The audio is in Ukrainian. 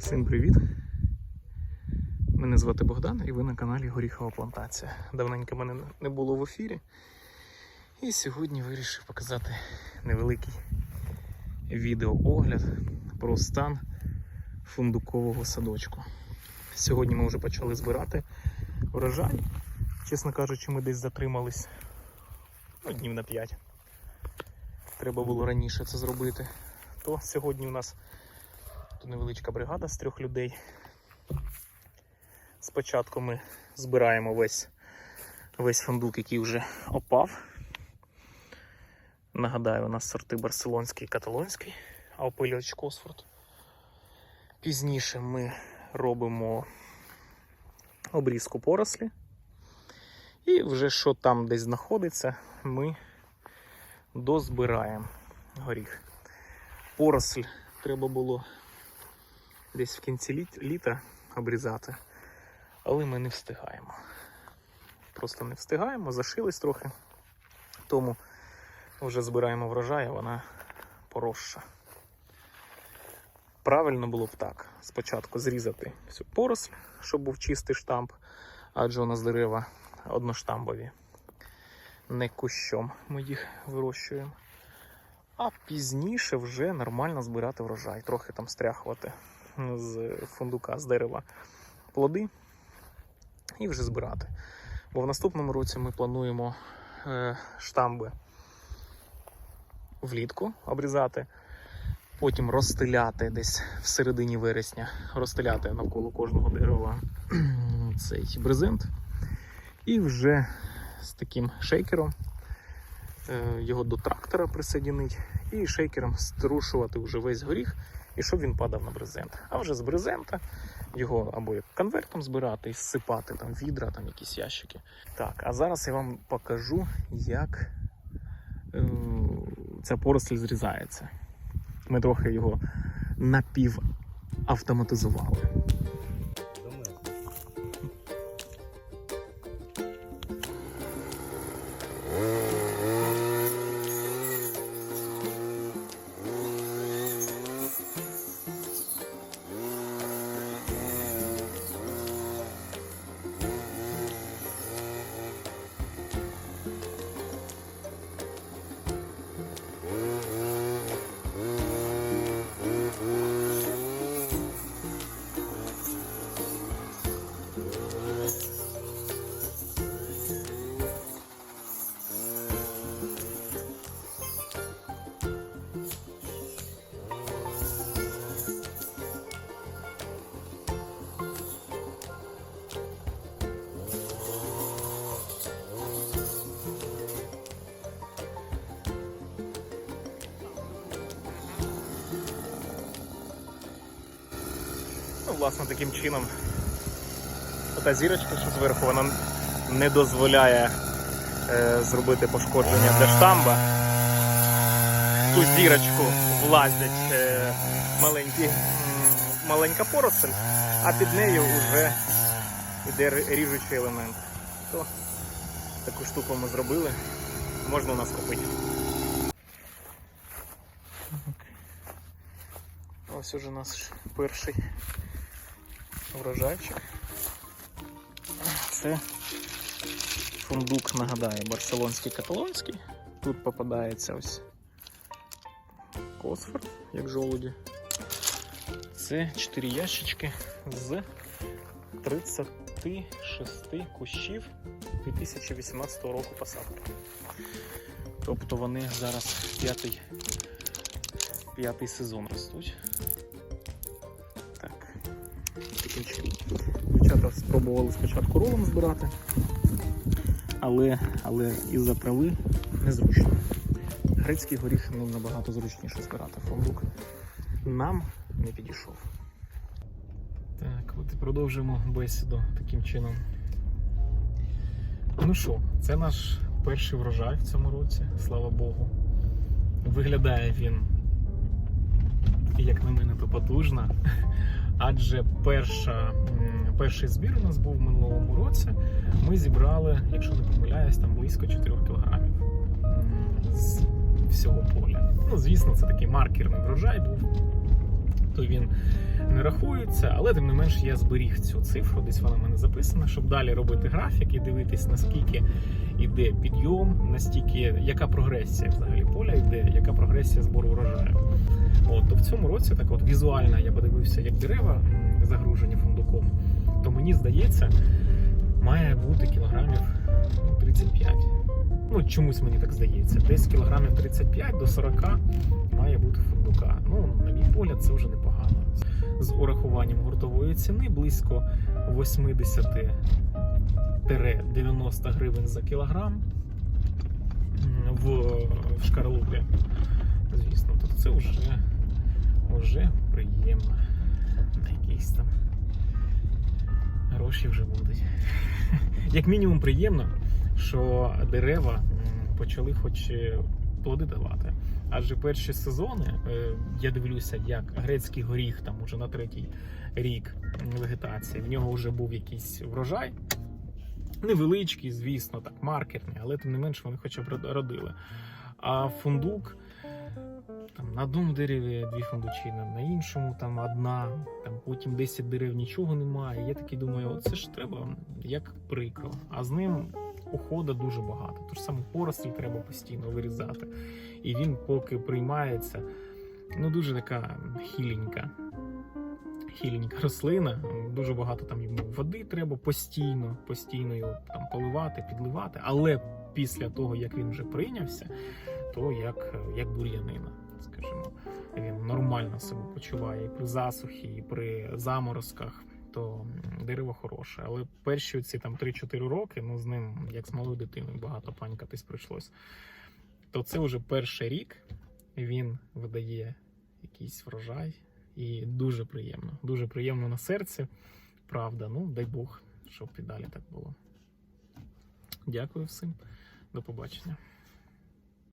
Всім привіт! Мене звати Богдан і ви на каналі Горіхова Плантація. Давненько мене не було в ефірі. І сьогодні вирішив показати невеликий відеоогляд про стан фундукового садочку. Сьогодні ми вже почали збирати врожай. Чесно кажучи, ми десь затримались ну, днів на 5. Треба було раніше це зробити. То сьогодні у нас Тут невеличка бригада з трьох людей. Спочатку ми збираємо весь, весь фундук, який вже опав. Нагадаю, у нас сорти барселонський і каталонський, а опилювач Косфорд. Пізніше ми робимо обрізку порослі. І вже що там десь знаходиться, ми дозбираємо горіх. Поросль треба було десь в кінці літ, літа обрізати, але ми не встигаємо. Просто не встигаємо, зашились трохи, тому вже збираємо врожай, а вона поросша. Правильно було б так: спочатку зрізати всю поросль, щоб був чистий штамп, адже у нас дерева одноштамбові, не кущом ми їх вирощуємо. А пізніше вже нормально збирати врожай, трохи там стряхувати з фундука, з дерева плоди і вже збирати. Бо в наступному році ми плануємо е, штамби влітку обрізати, потім розстеляти десь в середині вересня, розстеляти навколо кожного дерева цей брезент. І вже з таким шейкером його до трактора присоединить і шейкером струшувати вже весь горіх і щоб він падав на брезент. А вже з брезента його або як конвертом збирати і зсипати там відра, там якісь ящики. Так, а зараз я вам покажу, як е, ця поросль зрізається. Ми трохи його напівавтоматизували. Власне, таким чином ота зірочка, що зверху, вона не дозволяє е, зробити пошкодження для штамба. Ту зірочку влазять е, маленькі, маленька поросль, а під нею вже йде ріжучий елемент. То таку штуку ми зробили. Можна у нас купити. Ось уже наш перший врожайчик. Це фундук, нагадаю, барселонський каталонський. Тут попадається ось косфор, як жолуді. Це 4 ящички з 36 кущів 2018 року посадки. Тобто вони зараз п'ятий, сезон ростуть. Дівчата спробували спочатку ролом збирати, але, але із-за незручно. Грецький горіх ну, набагато зручніше збирати фундук. Нам не підійшов. Так, от і продовжимо бесіду таким чином. Ну що, це наш перший врожай в цьому році, слава Богу. Виглядає він, як на мене, то потужно. Адже перша, перший збір у нас був в минулому році. Ми зібрали, якщо не помиляюсь, там близько 4 кілограмів з всього поля. Ну, звісно, це такий маркерний врожай був. То він не рахується, але тим не менш я зберіг цю цифру, десь вона в мене записана, щоб далі робити графік і дивитись, наскільки йде підйом, настільки яка прогресія взагалі поля йде, яка прогресія збору врожаю. От, то в цьому році так от візуально я подивився, як дерева загружені фундуком, то мені здається, має бути кілограмів ну, 35. Ну, чомусь мені так здається. Десь кілограмів 35 до 40 має бути фундука. Ну, на мій погляд, це вже непогано. З урахуванням гуртової ціни близько 80-90 гривень за кілограм в, шкарлупі. Звісно, то це вже, вже приємно. Якісь там гроші вже будуть. Як мінімум приємно, що дерева почали хоч плоди давати. Адже перші сезони е, я дивлюся, як грецький горіх там уже на третій рік вегетації. В нього вже був якийсь врожай. Невеличкий, звісно, так, маркерний, але тим не менш вони хоча б родили. А фундук там на одному дереві дві фундучини, на іншому там одна, там потім 10 дерев нічого немає. Я такий думаю, оце ж треба як прикро. А з ним уходу дуже багато. Ту ж саму поросль треба постійно вирізати. І він поки приймається, ну дуже така хіленька. Хіленька рослина, дуже багато там йому води треба постійно, постійно його там поливати, підливати. Але після того, як він вже прийнявся, то як, як бур'янина, скажімо, він нормально себе почуває і при засухі, і при заморозках, то дерево хороше. Але перші ці там 3-4 роки, ну з ним, як з малою дитиною, багато панькатись прийшлось. То це вже перший рік він видає якийсь врожай. І дуже приємно. Дуже приємно на серці. Правда, ну дай Бог, щоб і далі так було. Дякую всім. До побачення.